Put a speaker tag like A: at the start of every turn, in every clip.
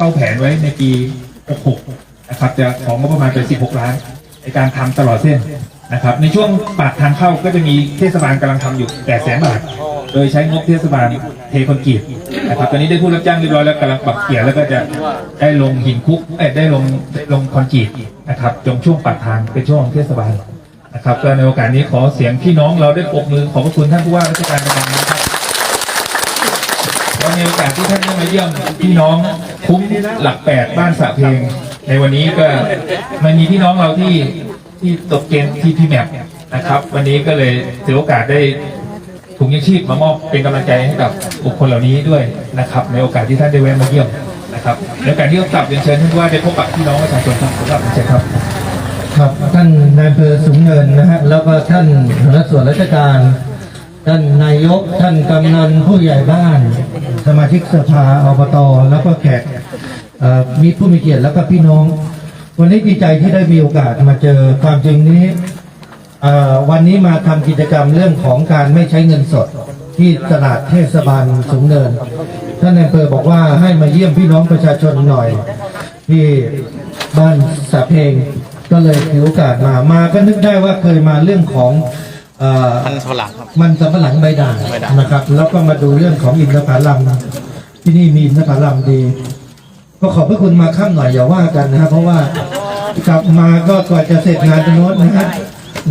A: เข้าแผนไว้ในปี 66 นะครับ จะของงบประมาณเป็น16 ล้านในการทำตลอดเส้นนะครับ ในช่วงปากทางเข้าก็จะมีเทศบาลกำลังทำอยู่8แสนบาท โดยใช้งบเทศบาลเทคอนกรีตนะครับ ตอนนี้ได้ผู้รับจ้างเรียบร้อยแล้วกำลังปรับเกียร์แล้วก็จะได้ลงหินคุกได้ลงลงคอนกรีตนะครับจงช่วงปากทางเป็นช่วงของเทศบาลนะครับก็ในโอกาสนี้ขอเสียงพี่น้องเราได้ปรบมือขอบพระคุณท่านผู้ว่าราชการจังหวัดนะครับ และในโอกาสที่ท่านได้มาเยี่ยมพี่น้องคุ้มหลักแปดบ้านสะเพงในวันนี้ก็มันมีพี่น้องเราที่ที่ตกเกณฑ์ที่พี่แมปนะครับ วันนี้ก็เลยถือโอกาสได้ถุงยังชีพมามอบเป็นกำลังใจให้กับบุคคลเหล่านี้ด้วยนะครับ ในโอกาสที่ท่านได้แวะมาเยี่ยมนะครับในโอกาสที่ต้องกลับเรียนเชิญท่านว่าได้พบปะพี่น้องประชาชนครับครับเชิญครับ
B: ครับท่านนายอำเภอสูงเนินนะฮะแล้วก็ท่านหัวหน้าส่วนราชการ ท่านนายก ท่านกำนันผู้ใหญ่บ้าน สมาชิกสภาอบต แล้วก็แขกมีผู้มีเกียรติแล้วก็พี่น้อง วันนี้ดีใจที่ได้มีโอกาสมาเจอความจริงนี้วันนี้มาทำกิจกรรมเรื่องของการไม่ใช้เงินสดที่ตลาดเทศบาลสูงเนิน ท่านนายอำเภอบอกว่าให้มาเยี่ยมพี่น้องประชาชนหน่อย ที่บ้านสาเพงก็เลยถือโอกาสมามาก็นึกได้ว่าเคยมาเรื่องของ
C: มันฝรั่งครับ
B: มันสำปะหลังใบด่าง
C: ใบด่าง
B: นะครับ แล้วก็มาดูเรื่องของอินทผลัมที่นี่มีอินทผลัมดีก็ขอบพระคุณมาข้ามหน่อยอย่าว่ากันนะครับ เพราะว่ากลับมาก็กว่าจะเสร็จงานตรงโน้นนะฮะ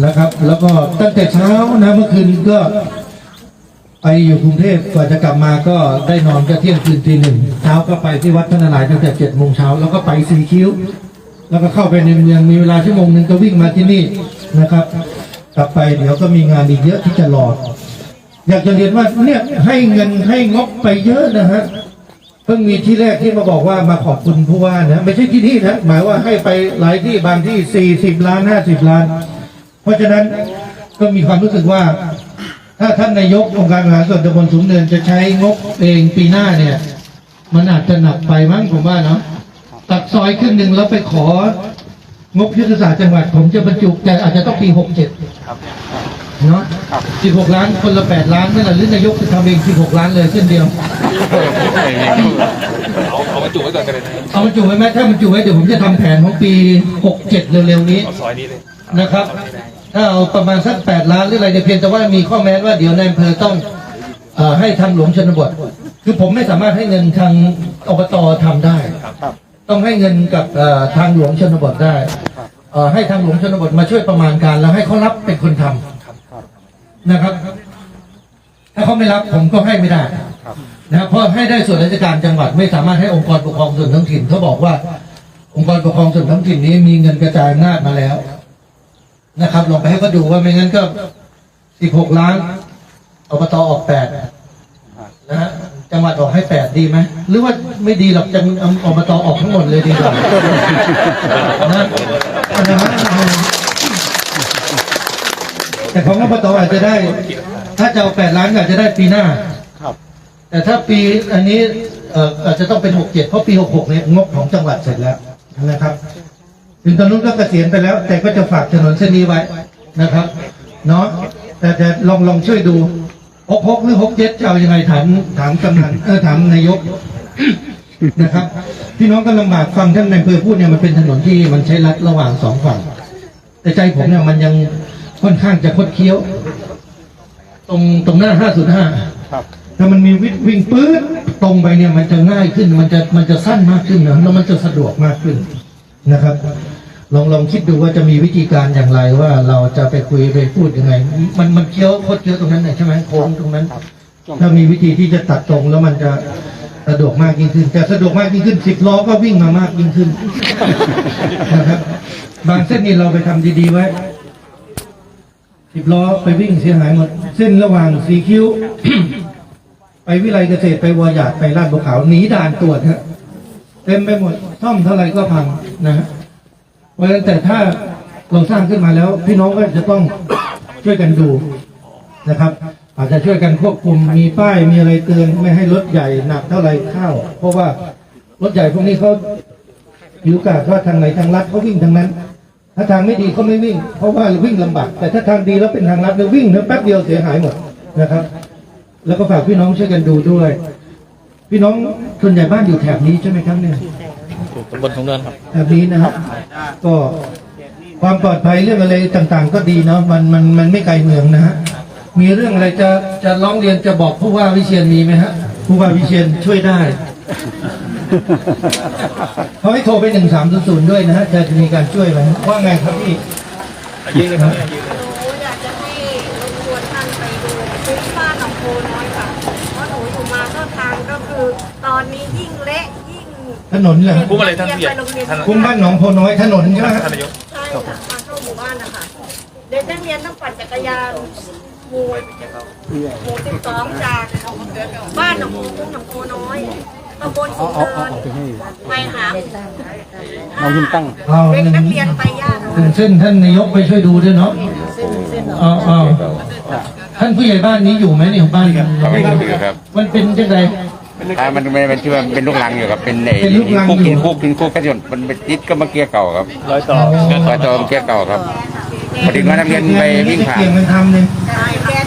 B: นะครับ แล้วก็ตั้งแต่เช้านะเมื่อคืนก็ ไปอยู่กรุงเทพกว่าจะกลับมาก็ได้นอนก็เที่ยงคืนตีหนึ่งเช้าก็ไปที่วัดพระนารายณ์ตั้งแต่เจ็ดโมงเช้าแล้วก็ไปสีคิ้ว แล้วก็เข้าไปในเมืองมีเวลาชั่วโมงหนึ่งก็วิ่งมาที่นี่นะครับ กลับไปเดี๋ยวก็มีงานอีกเยอะที่จะรออยากจะเรียนว่าเนี่ยให้เงินให้งบไปเยอะนะฮะเพิ่งมีที่แรกที่มาบอกว่ามาขอบคุณผู้ว่านะไม่ใช่ที่นี่นะหมายว่าให้ไปหลายที่บางที่สี่สิบล้านห้าสิบล้าน เพราะฉะนั้นก็มีความรู้สึกว่า ถ้าท่านนายกองค์การบริหารส่วนตำบลสูงเนินจะใช้งบเองปีหน้าเนี่ย มันอาจจะหนักไปมั้งผมว่าเนาะตัดซอยครึ่งหนึ่งแล้วไปของบยุทธศาสตร์จังหวัด ผมจะบรรจุแต่อาจจะต้องปีหกเจ็ด เนาะสิบหกล้านคนละแปดล้านนั่นแหละหรือนายกจะทำเองสิบหกล้านเลยเส้นเดียว
A: เอาเอามาจุไว้ก่อนกันเลยนะ
B: เอาบรรจุไว้ไหมถ้าบรรจุไว้เดี๋ยวผมจะทำแผนของปีหกเจ็ดเร็วๆนี้
A: เอาซอยนี้เลย
B: นะครับ ถ้าเอาประมาณสักแปดล้านหรืออะไรเนี่ยเพียงแต่ว่ามีข้อแม้ว่าเดี๋ยวนายอำเภอต้องเออให้ทางหลวงชนบท คือผมไม่สามารถให้เงินทางอบตทำได้ ต้องให้เงินกับเอ่อทางหลวงชนบทได้เอ่อ ให้ทางหลวงชนบทมาช่วยประมาณการ แล้วให้เขารับเป็นคนทำนะครับ ถ้าเขาไม่รับผมก็ให้ไม่ได้นะครับเพราะให้ได้ส่วนราชการจังหวัดไม่สามารถให้องค์กรปกครองส่วนท้องถิ่นเขาบอกว่า องค์กรปกครองส่วนท้องถิ่นนี้มีเงินกระจายอำนาจมาแล้ว นะครับลองไปให้เขาดูว่าไม่งั้นก็สิบหกล้านอบตออกแปดนะฮะ จังหวัดออกให้แปดดีไหมหรือว่าไม่ดีหรอกจังอบตออกทั้งหมดเลยดีกว่านะนะฮะแต่ของอบตอาจจะได้ ถ้าจะเอาแปดล้านก็อาจจะได้ปีหน้าแต่ถ้าปีอันนี้เอ่ออาจจะต้องเป็นหกเจ็ดเพราะปีหกหกเนี่ยงบของจังหวัดเสร็จแล้วนะครับ ถึงตอนนู้นก็เกษียณไปแล้ว แต่ก็จะฝากถนนเส้นนี้ไว้นะครับเนาะแต่แต่ลองลองช่วยดู หกหกหรือหกเจ็ดจะเอายังไงถามถามกำนันเออถามนายกนะครับ พี่น้องก็ลำบากฟังท่านนายอำเภอพูดเนี่ยมันเป็นถนนที่มันใช้ลัดระหว่างสองฝั่ง แต่ใจผมเนี่ยมันยังค่อนข้างจะคดเคี้ยว ตรงตรงหน้าห้าศูนย์ห้าถ้ามันมีวิ่งวิ่งปื๊ดตรงไปเนี่ยมันจะง่ายขึ้น มันจะมันจะสั้นมากขึ้นนะแล้วมันจะสะดวกมากขึ้นนะครับ ลองลองคิดดูว่าจะมีวิธีการอย่างไรว่าเราจะไปคุยไปพูดยังไง มันมันเคี้ยวโคตรเคี้ยวตรงนั้นน่ะใช่ไหมโค้งตรงนั้น ถ้ามีวิธีที่จะตัดตรงแล้วมันจะสะดวกมากยิ่งขึ้น แต่สะดวกมากยิ่งขึ้นสิบล้อก็วิ่งมามากยิ่งขึ้นนะครับบางเส้นนี่เราไปทำดีๆไว้สิบล้อไปวิ่งเสียหายหมด เส้นระหว่างสีคิ้ว ไปวิไลเกษตรไปวอหยาดไปลาดบัวขาวหนีด่านตรวจฮะเต็มไปหมดซ่อมเท่าไหร่ก็พังนะฮะ เพราะฉะนั้นแต่ถ้าเราสร้างขึ้นมาแล้ว พี่น้องก็จะต้องช่วยกันดูนะครับ อาจจะช่วยกันควบคุมมีป้ายมีอะไรเตือนไม่ให้รถใหญ่หนักเท่าไรเข้าเพราะว่ารถใหญ่พวกนี้เขาอยู่กาสว่าทางไหนทางลัดเขาวิ่งทางนั้น ถ้าทางไม่ดีเขาไม่วิ่ง เพราะว่าวิ่งลำบากแต่ถ้าทางดีแล้วเป็นทางลัดเนี่ยวิ่งเนี่ยแป๊บเดียวเสียหายหมดนะครับ แล้วก็ฝากพี่น้องช่วยกันดูด้วย พี่น้องส่วนใหญ่บ้านอยู่แถบนี้ใช่ไหมครับเนี่ย
C: ตำบลของเนินครับ
B: แบบนี้นะครับ ก็ความปลอดภัยเรื่องอะไรต่างๆ ก็ดีเนาะมันมันมันไม่ไกลเมืองนะฮะมีเรื่องอะไรจะจะร้องเรียนจะบอกผู้ว่าวิเชียนมีไหมฮะผู้ว่าวิเชียนช่วยได้เขาให้โทรไปหนึ่งสามศูนย์ด้วยนะฮะจะมีการช่วยไหมว่าไงครับพี่
A: ยืนเลยครับ
D: หนูอยากจะให้รบกวนท่านไปดูพื้นบ้านหนองโพน้อยค่ะ เพราะหนูอยู่มาก็ทางก็คือ ตอนนี้ยิ่งเละยิ่ง
B: ถนนเหรอ
A: คุ้มอะไรท่านผู้ใหญ่
D: ไปโรงเรียน
A: ท่าน
B: คุ้มบ้านหนองโพน้อยถนนใช่ไหมฮะ
A: ท่านนายก
D: ใช่ค่ะทางเข้าหมู่บ้านนะคะเด็กนักเรียนต้องปั่นจักรยานหมู่หมู่สิบสองจากบ้านหนองโพคุ้มหนองโพน้อยตำบลสูงเนินไปหา
C: เรายิ้มตั้ง
B: เอา
D: เด็ก
B: หนึ่ง
D: นักเรียนไปยาก
B: ถึงเส้นท่านนายกไปช่วยดูด้วยเนาะเอาเอาท่านผู้ใหญ่บ้านนี้อยู่ไหมเนี่ยบ้าน
E: เขาไม่ถือครับ
B: มันเป็นจังไง
E: ถ้ามันไม่มันที่ว่าเป็นลูกลังอยู่ครับเป็นไอ้
B: เป็นลูกรัง
E: คุก
B: อยู่
E: กินคุกกินคุกก็จนมันเป็นติดก็มาเกียร์เก่าครับ
C: ร้อยต่อ
E: ซอยโตมาเกียร์เก่าครับพอดีว่านักเรียนไปวิ่งผ่าน
B: เกี่ยงกันทำเลย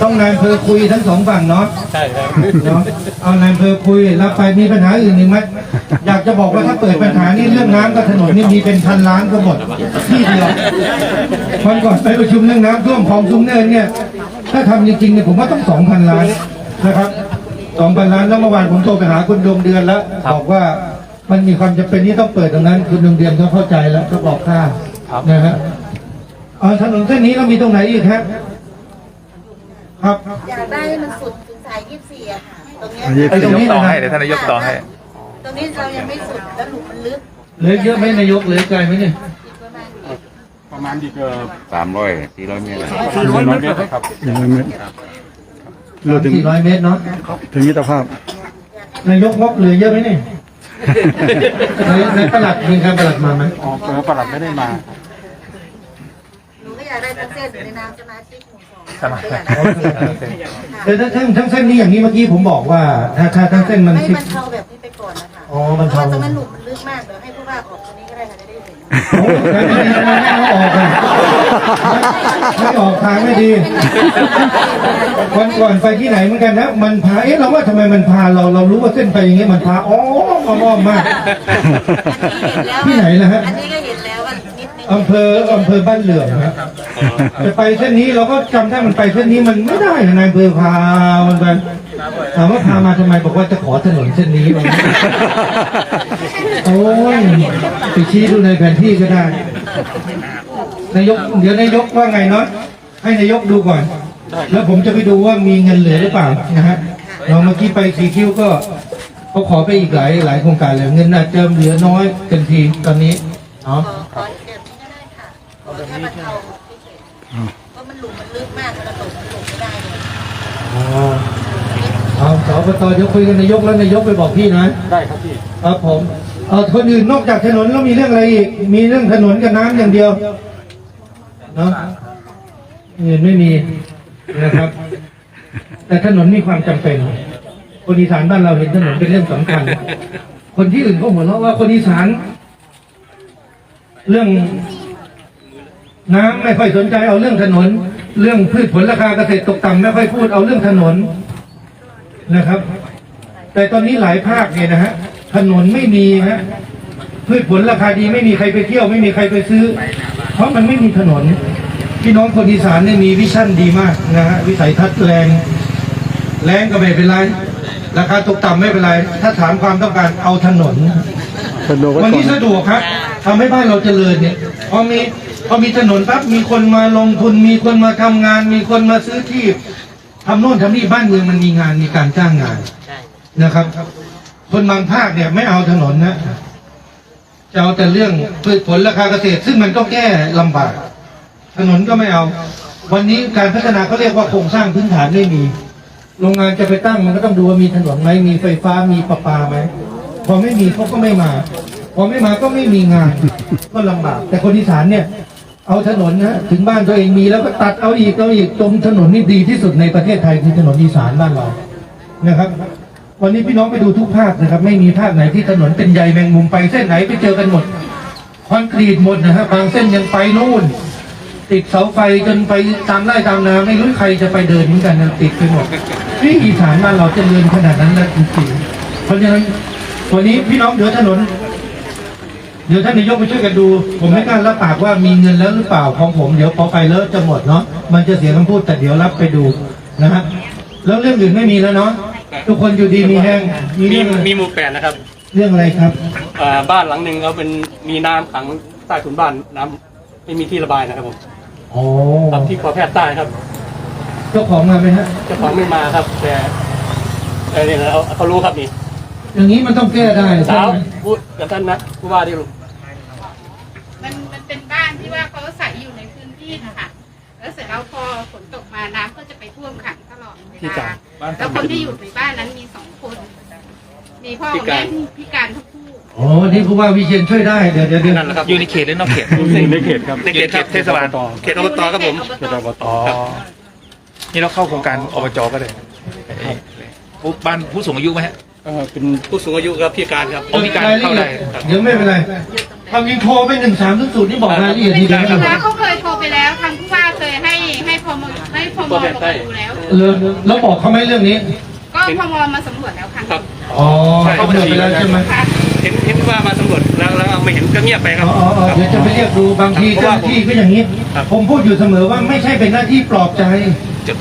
B: ต้องนายอำเภอคุยทั้งสองฝั่งเนาะ
C: ใช่ครับ
B: เนาะเอานายอำเภอคุยรับไปมีปัญหาอื่นอีกไหมอยากจะบอกว่าถ้าเปิดปัญหานี่เรื่องน้ำกับถนนนี่มีเป็นพันล้านก็หมดที่เดียววันก่อนไปประชุมเรื่องน้ำท่วมคลองซุ้มเนินเนี่ย ถ้าทำจริงๆเนี่ยผมว่าต้องสองพันล้านนะครับ สองพันล้านแล้วเมื่อวานผมโทรไปหาคุณดวงเดือนแล้วบอกว่ามันมีความจำเป็นที่ต้องเปิดตรงนั้น คุณดวงเดือนก็เข้าใจแล้วก็บอกค่านะฮะเอาถนนเส้นนี้เรามีตรงไหนอีกครับครับ
F: อยากได้ให้มันสุดถึงสายยี่สิบสี่อะค่ะ ตรงเนี้ย
B: ไอ้ตรงนี้
A: ต่อ
B: นะ
A: ให้เดี๋ยวท่านนายกต่อให้
F: ตรงนี้เรายังไม่สุดแล้วหลุมมันลึก
B: เหลือเยอะไหมนายกเหลือไกลไหมเนี่ย
F: อีกประมาณ
E: สามร้อยสี่ร้อยเมตร
G: สี่ร้อยเมตรครับอย่างไร เมตร
B: สามสี่ร้อยเมตรเนาะ
G: ถึงมิตรภาพ
B: นายกงบเหลือเยอะไหมเนี่ยในในประหลัดมีการประหลัดมาไหม
G: อ๋อเปิดประหลัดไม่ได้มา
F: หนูก็อยากได้ทั้งเส้นในนามสมาชิกหมู่สอง
A: สมาชิก
F: ก็อยากได้ทั้งเส้นค่ะ
B: แต่ถ้าทั้งทั้งเส้นนี้อย่างนี้เมื่อกี้ผมบอกว่า ถ้าถ้าทั้งเส้นมัน
F: ให้
B: สิบ
F: มันเทาแบบนี้ไปก่อนนะคะ
B: อ๋อมัน
F: เพราะ
B: เทา
F: ว่าตรงนั้นหลุมมันลึกมากเดี๋ยวให้ผู้ว่าออกตรงนี้ก็ ได้ค่ะจะได้เห็น
B: โอ้ยไม่ดีไม่เอาออกเลยไม่ออกทางไม่ดี วันก่อนไปที่ไหนเหมือนกันนะ มันพา เอ๊ะเราว่าทำไมมันพาเรา เรารู้ว่าเส้นไปอย่างเงี้ยมันพา อ๋อมาอ้อมมาก ที่ไหนล่ะฮะ
F: อันนี้ก็เห็นแล้วว่านิดนึง
B: อำเภออำเภอบ้านเหลื่อมครับจะไปเส้นนี้เราก็จำได้มันไปเส้นนี้มันไม่ได้นะนายอำเภอพามันไป ถามว่าพามาทำไมบอกว่าจะขอถนนเส้นนี้มาโอ้ยไปชี้ดูในแผนที่ก็ได้ นายกเดี๋ยวนายกว่าไงเนาะให้นายกดูก่อน แล้วผมจะไปดูว่ามีเงินเหลือหรือเปล่านะฮะเราเมื่อกี้ไปสีคิ้วก็เขาขอไปอีกหลายหลายโครงการเลยเงินอาจจะเหลือน้อยเต็มทีตอนนี้เนาะ
F: ขอขอแบบนี้ก็ได้ค่ะขอแค่มันเทาเฉยๆเพราะมันหลุมมันลึกมากแล้วหลุมมันหลุมไม่ได้เลย
B: เอาสอบตเดี๋ยวคุยกันนายกแล้วนายกไปบอกพี่นะ
G: ได้ครับพี่
B: ครับผมเอาคนอื่นนอกจากถนนแล้วมีเรื่องอะไรอีก มีเรื่องถนนกับน้ำอย่างเดียวเนาะอื่นไม่มีนะครับ แต่ถนนมีความจำเป็น คนอีสานบ้านเราเห็นถนนเป็นเรื่องสำคัญ คนที่อื่นก็หัวเราะว่าคนอีสาน เรื่องน้ำไม่ค่อยสนใจเอาเรื่องถนน เรื่องพืชผลราคาเกษตรตกต่ำไม่ค่อยพูดเอาเรื่องถนน นะครับ แต่ตอนนี้หลายภาคเนี่ยนะฮะถนนไม่มีฮะพืชผลราคาดีไม่มีใครไปเที่ยวไม่มีใครไปซื้อ เพราะมันไม่มีถนน พี่น้องคนอีสานเนี่ยมีวิชั่นดีมากนะฮะวิสัยทัศน์แรง แรงก็ไม่เป็นไรราคาตกต่ำไม่เป็นไร ถ้าถามความต้องการเอาถนน
G: สะดวกไว้
B: วัน
G: ก่อ
B: นี้
G: น
B: สะดวกครับทำให้บ้านเราเจริญเนี่ยพอมีพอมีถนนปั๊บมีคนมาลงทุนมีคนมาทำงาน มีคนมาซื้อที่ ทำโน่นทำนี่บ้านเมืองมันมีงานมีการจ้างงานนะครับ คนบางภาคเนี่ยไม่เอาถนนนะจะเอาแต่เรื่องพืชผลราคาเกษตร ซึ่งมันก็แก้ลำบาก ถนนก็ไม่เอา วันนี้การพัฒนาเขาเรียกว่าโครงสร้างพื้นฐานไม่มี โรงงานจะไปตั้งมันก็ต้องดูว่ามีถนนไหมมีไฟฟ้ามีประปาไหมพอไม่มีเขาก็ไม่มา พอไม่มาก็ไม่มีงาน ก็ลำบาก แต่คนอีสานเนี่ย เอาถนนนะถึงบ้านตัวเองมีแล้วก็ตัดเอาอีกเอาอีกตรงถนนนี่ดีที่สุดในประเทศไทยคือถนนอีสานบ้านเรานะครับ วันนี้พี่น้องไปดูทุกภาคนะครับ ไม่มีภาคไหนที่ถนนเป็นใยแมงมุมไปเส้นไหนไปเจอกันหมดคอนกรีตหมดนะฮะบางเส้นยังไปนู่น ติดเสาไฟจนไปตามไร่ตามนาไม่รู้ใครจะไปเดินเหมือนกันนะติดไปหมดนี่อีสานบ้านเราจะเจริญขนาดนั้นแล้วจริงๆเพราะฉะนั้นวันนี้พี่น้องเดี๋ยวถนน เดี๋ยวท่านนายกไปช่วยกันดู ผมไม่กล้ารับปากว่ามีเงินแล้วหรือเปล่าของผมเดี๋ยวพอไปแล้วจะหมดเนาะมันจะเสียคำพูดแต่เดี๋ยวรับไปดูนะฮะแล้วเรื่องอื่นไม่มีแล้วเนาะทุกคนอยู่ดีมีแห้งมี
H: มี
B: เรื่องอะไร
H: มีหมู่แปดนะครับ
B: เรื่องอะไรครับ
H: อ่าบ้านหลังหนึ่งเราเป็นมีน้ำขังใต้ถุนบ้านน้ำไม่มีที่ระบายนะครับผม
B: อ๋อ
H: ครับที่คอแพทย์ใต้ครับ
B: เจ้าของมาไหมฮะ
H: เจ้าของไม่มาครับ แต่แต่เนี่ยเราเขารู้ครับนี่
B: อย่างนี้มันต้องแก้ได้
H: สาว
B: ใช่ไหม
H: พูดกับท่านนะผู้ว่าที่ลูก
I: มันมันเป็นบ้านที่ว่าเขาใส่อยู่ในพื้นที่นะคะแล้วเสร็จแล้วพอฝนตกมาน้ำก็จะไปท่วมขังตลอดเวลาแล้วคนที่อยู่ในบ้านนั้นมีสองคน มีพ่อกับแม่ที่พิการทั้งคู่
B: อ๋อนี่ผู้ว่าวิเชียนช่วยได้เดี๋ยวเดี๋ยวเดี๋ยว
H: นั่นแหละครับ
A: อยู่ในเขตหรือนอกเขต
G: อยู่ในเขตครับ
H: ในเขตครับ
A: เทศบาล
H: เขตอบตครับผม
G: เขตอบต
A: นี่เราเข้าโครงการอบจก็เลยผู้บ้านผู้สูงอายุไหมฮะ
G: เอ่อเป็น
H: ผู้สูงอายุกับพิการครับ
A: อ๋อมีการเข้าได้
B: เดี๋ยวไม่เป็นไรทำยิงโทรไปหนึ่งสามศูนย์นี่บอกรายละเอียดทีเดียว
I: ผู้
B: นะ
I: ว่าเขาเคยโทรไปแล้วทางผู้ว่าเคยให้ให้พมให้พมลงมาดูแล้ว
B: เออแล้วบอกเขาไหมเรื่องนี้
I: ก็พมมาสำรวจแล้วครั้ง
H: ครับ
B: อ๋อเขาเดินไปแล้วใช่ไหม
I: ค่ะ
H: เห็นเห็นว่ามาสำรวจแล้วแล้วไม่เห็นก็เงียบไปครับ
B: อ๋ออ๋ออ๋อเดี๋ยวจะไปเรียกดูบางทีเจ้าหน้าที่ก็อย่างนี้
H: ครับ
B: ผมพูดอยู่เสมอว่าไม่ใช่เป็นหน้าที่ปลอบใจ
H: จุด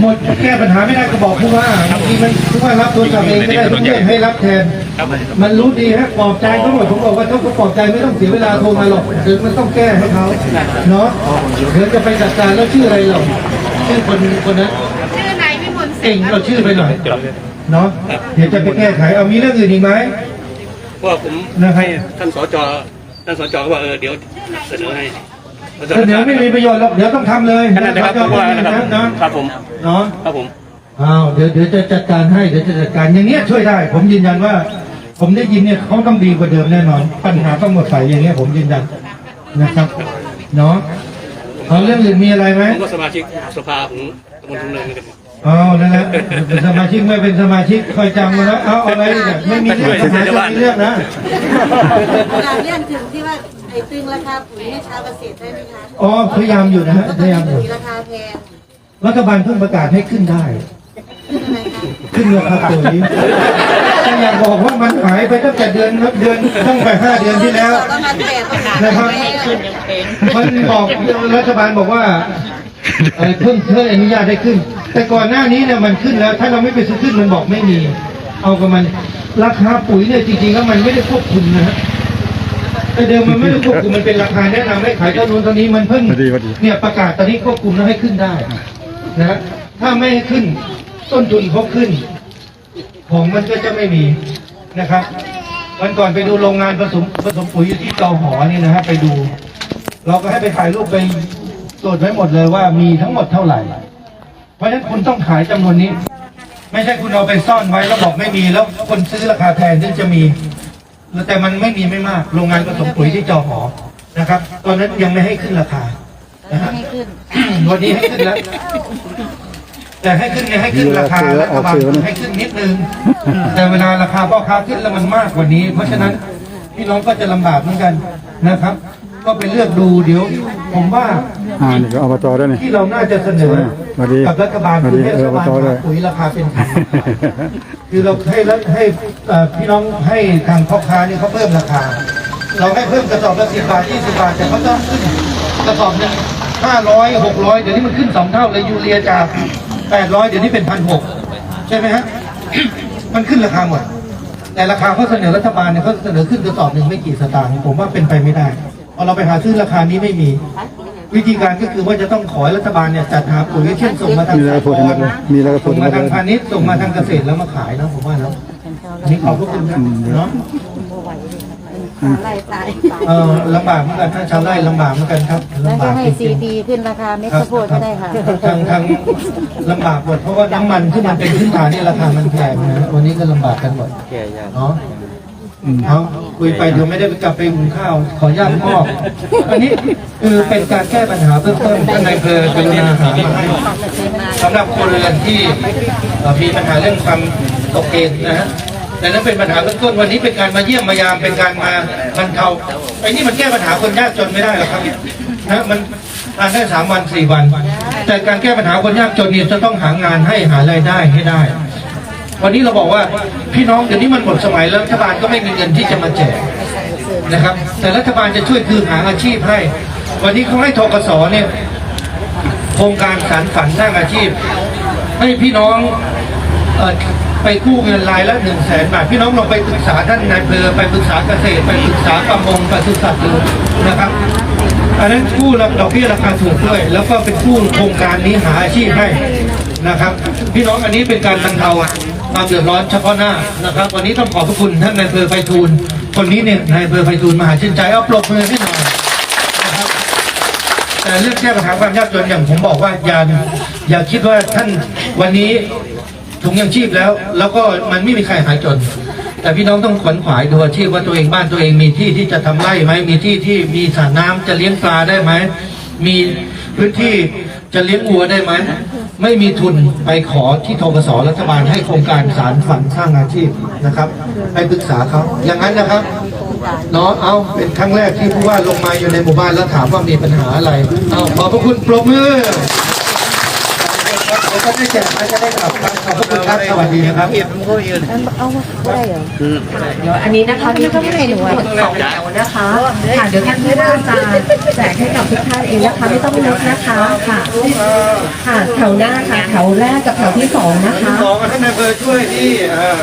B: หมดแก้ปัญหาไม่ได้ก็บอกผู้ว่าบางทีมันผู้ว่ารับโทรศัพท์เองไม่ได้ทุกเรื่องให้รับแทน
H: ครับ
B: มันรู้ดีฮะปลอบใจเขาหมดผมบอกว่าถ้าเขาปลอบใจไม่ต้องเสียเวลาโทรมาหรอกเดี๋ยวมันต้องแก้ให้เขาเนาะเดี๋ยวจะไปจัดการแล้วชื่ออะไรหรอกชื่อคนคนนั้น
I: ชื่อนายวิมลเส
B: เก่ง
I: ง
B: เราชื่อไปหน่อยเนาะเดี๋ยวจะไปแก้ไขเอามีเรื่องอื่นอีกไหม
H: เพราะว่าผม
B: นะครับ
H: ให้ท่านสจท่านสจก็บอกเออเดี๋ยวเสนอให้
B: เสนอไม่มีประโยชน์หรอกเดี๋ยวต้องทำเลย
H: ขนาดนะครับผู้ว่านะครับ
B: เนาะ
H: ครับผม
B: เนาะ
H: ครับผม
B: อ้าวเดี๋ยวเดี๋ยวจะจัดการให้เดี๋ยวจะจัดการอย่างเงี้ยช่วยได้ ผมยืนยันว่า ผมได้ยินเนี่ยเขาต้องดีกว่าเดิมแน่นอน ปัญหาต้องหมดไปอย่างเงี้ยผมยืนยันนะครับเนาะเอาเรื่องอื่นมีอะไรไหม
H: ผมก็สมาชิกสภาของตำบลทุ่งเนินเหมือนกัน
B: อ๋อนั่นแหละเป็นสมาชิกไม่เป็นสมาชิกคอยจำมาแล้วเอาเอาอะไรเนี่ยไม่มีเรื่องปัญหาจะมีเรื่องนะ
F: การเรื่องถึงที่ว่าไอ้ตึงราคาปุ๋ยให้ชาวเกษตรได้ไหมคะ
B: อ๋อพยายามอยู่นะฮะ
F: ก็
B: พ
F: ต้อง
B: ยายามอ
F: ปุ๋
B: ยู่
F: ยราคาแพง
B: รัฐบาลเพิ่งประกาศให้ขึ้นได้
F: ขึ้นอะไรคะ
B: ขึ้นราคาปุ๋ยแต่อยากบอกว่ามันหายไปตั้งแต่เดือนเดือนตั้งแต่ห้าเดือนที่แล้ว
F: ต้องมาแปดต้องหา
B: นะครับมันบอกรัฐบาลบอกว่าเอ่อเพิ่งเพิ่งอนุญาตให้ขึ้น แต่ก่อนหน้านี้เนี่ยมันขึ้นแล้ว ถ้าเราไม่ไปซื้อขึ้นมันบอกไม่มี เอากับมัน ราคาปุ๋ยเนี่ยจริงๆแล้วมันไม่ได้ควบคุมนะฮะ แต่เดิมมันไม่ได้ควบคุมมันเป็นราคาแนะนำให้ขายเท่านู้นเท่านี้มันเพิ่ง
G: พอดีพอดี
B: เนี่ยประกาศตอนนี้ควบคุมแล้วให้ขึ้นได้นะฮะถ้าไม่ให้ขึ้นต้นทุนเขาขึ้น ของมันก็จะไม่มีนะครับ วันก่อนไปดูโรงงานผสมผสมปุ๋ยอยู่ที่เกาหอนี่นะฮะไปดู เราก็ให้ไปถ่ายรูปไปตรวจไว้หมดเลยว่ามีทั้งหมดเท่าไหร่ เพราะฉะนั้นคุณต้องขายจำนวนนี้ ไม่ใช่คุณเอาไปซ่อนไว้แล้วบอกไม่มีแล้วคนซื้อราคาแพงถึงจะมี แต่มันไม่มีไม่มาก โรงงานผสมปุ๋ยที่จอหอนะครับ ตอนนั้นยังไม่ให้ขึ้นราคานะฮะ
F: ให้ขึ้น
B: วันนี้ให้ขึ้นแล้ว แต่ให้ขึ้นเนี่ยให้ขึ้นราคารัฐบาลให้ขึ้นนิดนึง แต่เวลาราคาพ่อค้าขึ้นแล้วมันมากกว่านี้ เพราะฉะนั้นพี่น้องก็จะลำบากเหมือนกันนะครับ ก็ไปเลือกดูเดี๋ยว ผมว่า
G: อ่านี่ก็อบตด้วยนี่
B: ที่เราน่าจะเสนอ
G: สวัสดี
B: กับรัฐบาล
G: สวัส
B: คื
G: ดี
B: อให้รัฐบาล
G: เอออบตด้วย
B: หาปุ๋ยราคาเป็นธรรมคือเราให้รัฐให้เอ่อพี่น้องให้ทางพ่อค้านี่เขาเพิ่มราคา เราให้เพิ่มกระสอบละสิบบาทยี่สิบาทแต่เขาต้องขึ้นกระสอบหนึ่งห้าร้อยหกร้อยเดี๋ยวนี้มันขึ้นสองเท่าเลยยูเรียจากแปดร้อยเดี๋ยวนี้เป็นพันหกใช่ไหมฮะมันขึ้นราคาหมดแต่ราคาเขาเสนอรัฐบาลเนี่ยเขาเสนอขึ้นกระสอบหนึ่งไม่กี่สตางค์ผมว่าเป็นไปไม่ได้ พอเราไปหาซื้อราคานี้ไม่มี วิธีการก็คือว่าจะต้องขอให้รัฐบาลเนี่ยจัดหาปุ๋ยเช่นส่งมาทาง
G: มีแล้วก็พูดทั้งหมดเลยมีแล้วก็พู
B: ส่
G: ด
B: ง
G: ทั้งหม
B: มา
G: ด
B: ทาง
G: เลย
B: พาณิชย์ส่งมาทางเกษตรแล้วมาขายนะผมว่านะอันนี่ขอบพระคุณนะเนาะ
F: ไล่ตาย
B: เออลำบากเหมือนกันถ้าชาวไร่ลำบากเหมือนกันครับ
F: แล้ว
B: ลำ
F: ก็
B: บาก
F: ให้
B: จ
F: ซี
B: ริง
F: ดีขึ้นราคาเม็ด
B: ๆครับ
F: ข้าวโพดก็ได้ค่ะ
B: ทางทางลำบากหมดเพราะว่าน้ำมันที่มันเป็นพื้นฐานนี่ราคามันแพงนะวันนี้ก็ลำบากกันหมดเนาะ เอาคุยไปเดี๋ยวไม่ได้ไปกลับไปหุงข้าว ขออนุญาตมอบอันนี้คือเป็นการแก้ปัญหาเบื้องต้นท่านนายเพลกรุณาหามาให้สำหรับคนเรือนที่เอ่อมีปัญหาเรื่องความตกเกณฑ์นะฮะแต่นั้นเป็นปัญหาเบื้องต้นวันนี้เป็นการมาเยี่ยมมายามเป็นการมาบรรเทาไอ้นี่มันแก้ปัญหาคนยากจนไม่ได้หรอกครับนะมันทานได้สามวันสี่วัน แต่การแก้ปัญหาคนยากจนนี่จะต้องหางานให้หารายได้ให้ได้ วันนี้เราบอกว่าพี่น้องเดี๋ยวนี้มันหมดสมัยแล้วรัฐบาลก็ไม่มีเงินที่จะมาแจกนะครับ แต่รัฐบาลจะช่วยคือหาอาชีพให้ วันนี้เขาให้ทกสเนี่ยโครงการสารฝันสร้างอาชีพ ให้พี่น้องอไปกู้เงินรายละหนึ่งแสนบาท พี่น้องลองไปปรึกษาท่านนายเภอไปปรึกษาเกษตร ไปปรึกษาประมงปศุสัตว์ดูนะครับอันนั้นกู้รับดอกเบี้ยราคาถูกด้วย แล้วก็เป็นกู้โครงการนี้หาอาชีพให้นะครับ พี่น้องอันนี้เป็นการบรรเทา ความเดือดร้อนเฉพาะหน้านะครับ วันนี้ต้องขอบพระคุณท่านนายอำเภอไพฑูรย์คนนี้เนี่ยนายอำเภอไพฑูรย์มหาชื่นใจเอาปรบมือให้หน่อยนะครับแต่เรื่องแก้ปัญหาความยากจนอย่างผมบอกว่าอย่าอย่าคิดว่าท่านวันนี้ถุงยังชีพแล้ว แล้วก็มันไม่มีใครหายจน แต่พี่น้องต้องขวนขวายดูอาชีพว่าตัวเองบ้านตัวเองมีที่ที่จะทำไร่ไหมมีที่ที่มีสระน้ำจะเลี้ยงปลาได้ไหมมีพื้นที่จะเลี้ยงวัวได้ไหม ไม่มีทุนไปขอที่ทกศรัฐบาลให้โครงการสารฝันสร้างอาชีพนะครับไปปรึกษาเขาอย่างนั้นนะครับเนาะเอาเป็นครั้งแรกที่ผู้ว่าลงมาอยู่ในหมู่บ้านแล้วถามว่ามีปัญหาอะไรเอาขอบพระคุณปรบมือ ก็ได้แจกนะจะได้กลับครับขอบพระคุณครับสวัสดีนะครับ
D: เดี๋ยวอันนี้นะคะมีทั้งหมดสองแถวนะคะค่ะเดี๋ยวท่านผู้ว่าจะแจกให้กับทุกท่านเองนะคะไม่ต้องลุกนะคะค่ะค่ะแถวหน้าค่ะแถวแรกกับแถวที่สองนะคะ
B: สองท่านนายอำเภอช่วยที่อ่า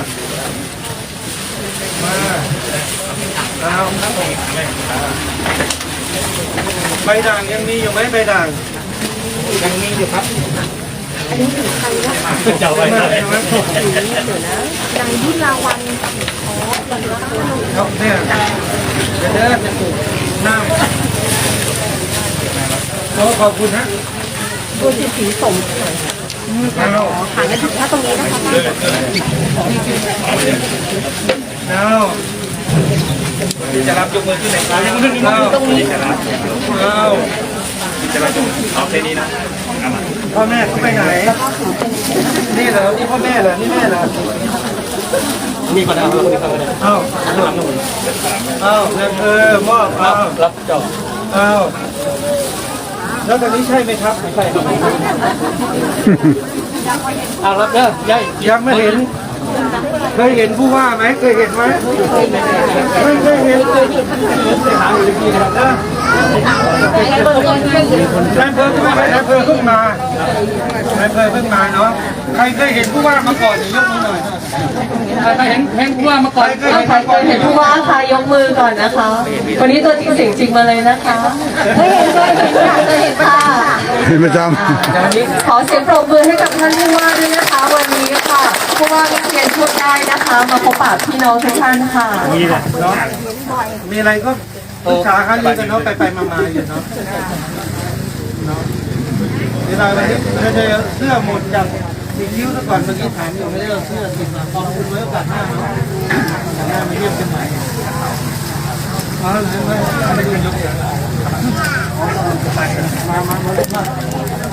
B: มาเอาครับผมใบด่างยังมีอยู่ไหมใบด่างยังมีอยู่ครับ
H: จะเอาไว้ไหน
D: นายยุลาวัน
B: ครับเนี่ยเดี๋ยวเดินน้ำขอขอบคุณฮะ
D: ตัวสีสีสมค่ะ
B: เอา
D: ค่ะงั้ถึงถ้าตรงนี้นะคะ
B: เอาที่จะรับยกมือขึ้นไหนครับเอา
D: ตรงนี้
B: เอา พ่อแม่เขาไปไหน นี่เหรอ นี่พ่อแม่เหรอ นี่แม่เหรอ
H: มีคนเอาคนนี้เข้ามาได้
B: เอา
H: ข้างหลังนู่น
B: เอานายอำเภอมอบเอา
H: รับเจ้า
B: เอาแล้วตอนนี้ใช่ไหมครับ
H: ใช่ครับอ่ารับเด้อยาย
B: ยังไม่เห็น เคยเห็นผู้ว่าไหมเคยเห็นไหมไม่เคยเห็นเลยหาอยู่ที่นะครับนะนายอำเภอเพิ่งมานายอำเภอเพิ่งมานายอำเภอเพิ่งมาเนาะใครเคยเห็นผู้ว่ามาก่อนยกมือหน่อย
H: ใครเห็นเห็นผู้ว่ามาก่อน
B: ใครเคยเห็นมาก่อน
D: เห็นผู้ว่าค่ะยกมือก่อนนะคะ วันนี้ตัวจริงเสียงจริงมาเลยนะคะไม่เห็นเคยเห็นค่ะเคยเห็นค่ะ
G: เห็นประจ
D: ขอเสียงปรบมือให้กับท่านผู้ว่าด้วยนะคะ วันนี้ค่ะว่าวิเชียนพูดได้นะคะ มาพบปะพี่น้องทุกท่านค่ะ
B: มีแหละเนาะมีอะไรก็ปรึกษาเขาเรื่กันเนาะไปไปมามาอยู่เนาะเนาะเวลาวันนี้เราจะเอเสื้อหมดจากสีคิ้วซะก่อนเมื่อกี้ถามอยู่ไม่ได้เอาเสื้อติดมาขอบคุณไว้โอกาสหน้าเนาะโอกาสหน้ามาเยี่ยมกันใหม่เอาเลยไม่ไม่ได้ยกมามามามามา